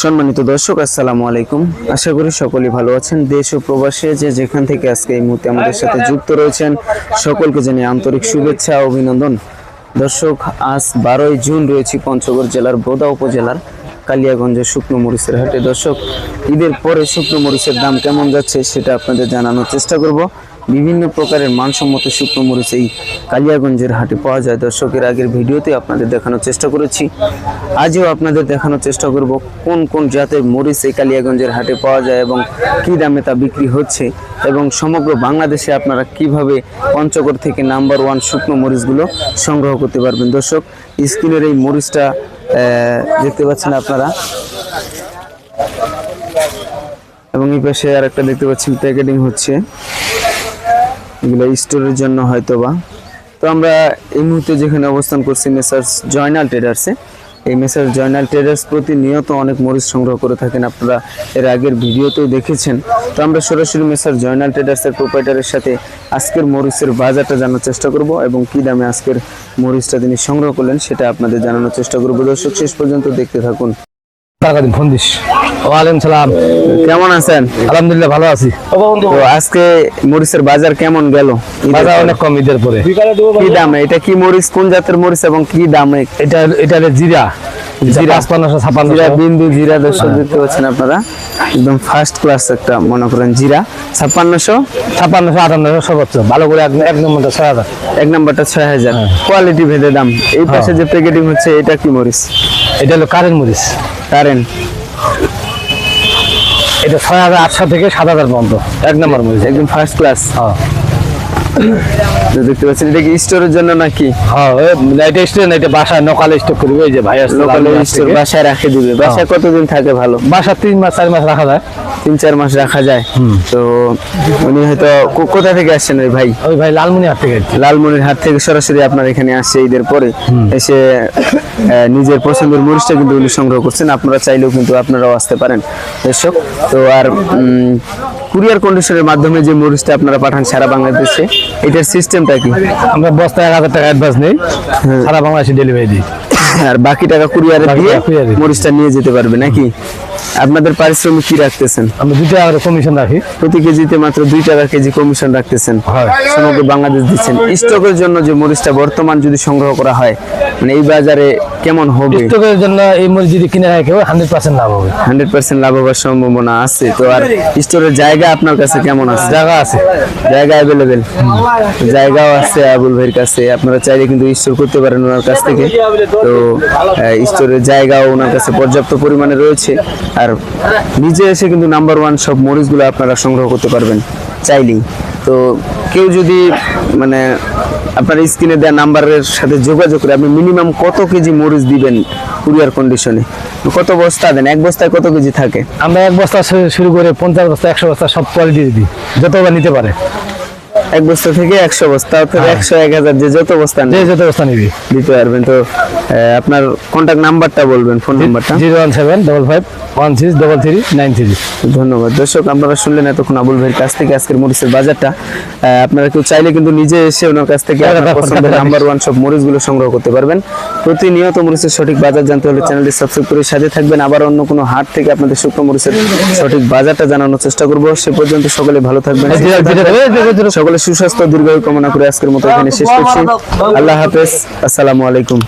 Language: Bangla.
সম্মানিত দর্শক, আসসালামু আলাইকুম। আশা করি সকলেই ভালো আছেন। দেশ ও প্রবাসে যে যেখান থেকে আজকে এই মুহূর্তে আমাদের সাথে যুক্ত রয়েছেন, সকলকে জানিয়ে আন্তরিক শুভেচ্ছা অভিনন্দন। দর্শক, আজ বারোই জুন রয়েছে পঞ্চগড় জেলার বোদা উপজেলার কালিয়াগঞ্জের শুকনো মরিচের হাটে। দর্শক, ঈদের পরে শুকনো মরিচের দাম কেমন যাচ্ছে সেটা আপনাদের জানানোর চেষ্টা করব। বিভিন্ন প্রকারের মানসম্মত শুকনো মরিচ এই কালিয়াগঞ্জের হাটে পাওয়া যায়। দর্শকের আগের ভিডিওতে আপনাদের দেখানোর চেষ্টা করেছি। আজও আপনাদের দেখানোর চেষ্টা করব কোন কোন জাতের মরিচ এই কালিয়াগঞ্জের হাটে পাওয়া যায় এবং কী দামে তা বিক্রি হচ্ছে এবং সমগ্র বাংলাদেশে আপনারা কীভাবে পঞ্চগড় থেকে নাম্বার ওয়ান শুকনো মরিচগুলো সংগ্রহ করতে পারবেন। দর্শক, স্ক্রিনের এই মরিচটা দেখতে পাচ্ছেন আপনারা। এবং এই পাশে আর একটা দেখতে পাচ্ছেন, প্যাকেটিং হচ্ছে। এগুলো স্টোরের জন্য হয়তো বা তো আমরা এই মুহূর্তে যেখানে অবস্থান করছি মেসার্স জয়নাল ট্রেডার্সে। এই মেসার্স জয়নাল ট্রেডার্স প্রতিনিয়ত অনেক মরিচ সংগ্রহ করে থাকেন, আপনারা এর আগের ভিডিওতেও দেখেছেন। তো আমরা সরাসরি মেসার জয়নাল ট্রেডার্সের প্রোপাইটারের সাথে আজকের মরিচের বাজারটা জানার চেষ্টা করব এবং কি দামে আজকের মরিচটা তিনি সংগ্রহ করলেন সেটা আপনাদের জানানোর চেষ্টা করব। দর্শক, শেষ পর্যন্ত দেখতে থাকুন। টাকা দিন, ফোন দিস। ওয়ালাইকুম সালাম। কেমন আছেন? আলহামদুলিল্লাহ ভালো আছি। তো আজকে মরিচের বাজার কেমন গেল? বাজার অনেক কম ঈদের পরে। কি দামে? এটা কি মরিচ? কোন জাতের মরিচ এবং কি দামে? এটা এটা জিরা। জিরা পাঁচপান্নশো ছাপান্ন জিরা বিন্দু জিরা দর্শক দেখতে পাচ্ছেন আপনারা। একদম ফার্স্ট ক্লাস একটা মনে করেন জিরা। ছাপ্পান্নশো? ছাপান্নশো আটান্নশো সর্বোচ্চ। ভালো করে এক নম্বরটা ছয় হাজার। এক নাম্বারটা ছয় হাজার। হ্যাঁ। কোয়ালিটি ভেদে দাম। এই পাশে যে প্যাকেটিং হচ্ছে এটা কি মরিচ? এটা হলো কারেন্ট মরিচ। কারেন এটা ছয় হাজার আটশো থেকে সাত হাজার পর্যন্ত। এক নম্বর মরিচ একদম ফার্স্ট ক্লাস হ্যাঁ। দেখতে পাচ্ছেন এটা কি স্টোরের জন্য নাকি? হ্যাঁ এটা স্টুডেন্ট এটা বাসায় নকালে স্টক করবে এই যে ভাই লোকাল স্টোর বাসায় রাখে দিবে। হ্যাঁ। বাসায় কতদিন থাকে ভালো? বাসা তিন মাস চার মাস রাখা যায়। তিন চার মাস রাখা যায়। তো উনি হয়তো কোথা থেকে আসছেন ওই ভাই? ওই ভাই লালমনি হাট থেকে লালমনির হাট থেকে সরাসরি আপনার এখানে আসছে ঈদের পরে। এসে নিজের পছন্দের মরিচটা কিন্তু উনি সংগ্রহ করছেন। আপনারা চাইলেও কিন্তু আপনারাও আসতে পারেন। দর্শক তো আর কুরিয়ার কন্ডিশনের মাধ্যমে যে মরিচটা আপনারা পাঠান সারা বাংলাদেশে এটার সিস্টেমটা কি? আমরা বস্তায় এক হাজার টাকা অ্যাডভান্স নেই সারা বাংলাদেশে ডেলিভারি দিই। আর বাকি টাকা কুরিয়ারে দিয়ে। মরিচটা নিয়ে যেতে পারবে নাকি? আপনাদের পারিশ্রমিক কি রাখতেছেন? আমরা দুটো টাকা কমিশন রাখি। প্রতি কেজিতে মাত্র দুই টাকা কেজি কমিশন রাখতেছেন। সমগ্র বাংলাদেশ দিচ্ছেন। স্টকের জন্য যে মরিচটা বর্তমান যদি সংগ্রহ করা হয় মানে এই বাজারে কেমন হবে? স্টকের জন্য এই মরিচ যদি কিনে রাখে কেউ হান্ড্রেড পার্সেন্ট লাভ হবে। হান্ড্রেড পার্সেন্ট লাভ হওয়ার সম্ভাবনা আছে। তো আর স্টোরের জায়গা আপনার কাছে কেমন আছে? জায়গা আছে। জায়গা অ্যাভেলেবেল জায়গাও আছে আবুল ভাইয়ের কাছে। আপনারা চাইলে কিন্তু স্টোর করতে পারেন ওনার কাছ থেকে। তো স্টোরের জায়গাও ওনার কাছে পর্যাপ্ত পরিমাণে রয়েছে। আর নিজে এসে কিন্তু নাম্বার ওয়ান সব মরিচগুলো আপনারা সংগ্রহ করতে পারবেন চাইলেই। তো কেউ যদি মানে আপনার স্ক্রিনে দেওয়া নাম্বারের সাথে যোগাযোগ করে আপনি মিনিমাম কত কেজি মরিচ দিবেন কুরিয়ার কন্ডিশনে কত বস্তা দেন? এক বস্তায় কত কেজি থাকে? আমরা এক বস্তা শুরু করে পঞ্চাশ বস্তা একশো বস্তা সব কোয়ালিটি দিই যতবার নিতে পারে। এক বস্তা থেকে একশো বস্তা অর্থাৎ একশো এক হাজার যে যত বস্তা যে যত বস্তা নিবি। দিতে পারবেন। তো আপনার কন্ট্যাক্ট নাম্বারটা বলবেন ফোন নাম্বারটা zero one seven double five one six double three nine three ধন্যবাদ দর্শক আপনারা শুনলেন এতক্ষণ আবুল ভাইয়ের কাছ থেকে আজকের মরিচের বাজারটা আপনারা কেউ চাইলে কিন্তু নিজে এসে ওনার কাছ থেকে হ্যাঁ, হ্যাঁ, পছন্দের হ্যাঁ, নাম্বার ওয়ান সব মরিচগুলো সংগ্রহ করতে পারবেন প্রতিনিয়ত মরিচের সঠিক বাজার জানতে হলে চ্যানেলটি সাবস্ক্রাইব করে সাথে থাকবেন আবার অন্য কোনো হাট থেকে আপনাদের শুকনো মরিচের সঠিক বাজারটা জানানোর চেষ্টা করব সে পর্যন্ত সকলে ভালো থাকবেন। সকলে সুস্বাস্থ্য দীর্ঘায়ু কামনা করে আজকের মতো এখানে শেষ করছি আল্লাহ হাফেজ আসসালামু আলাইকুম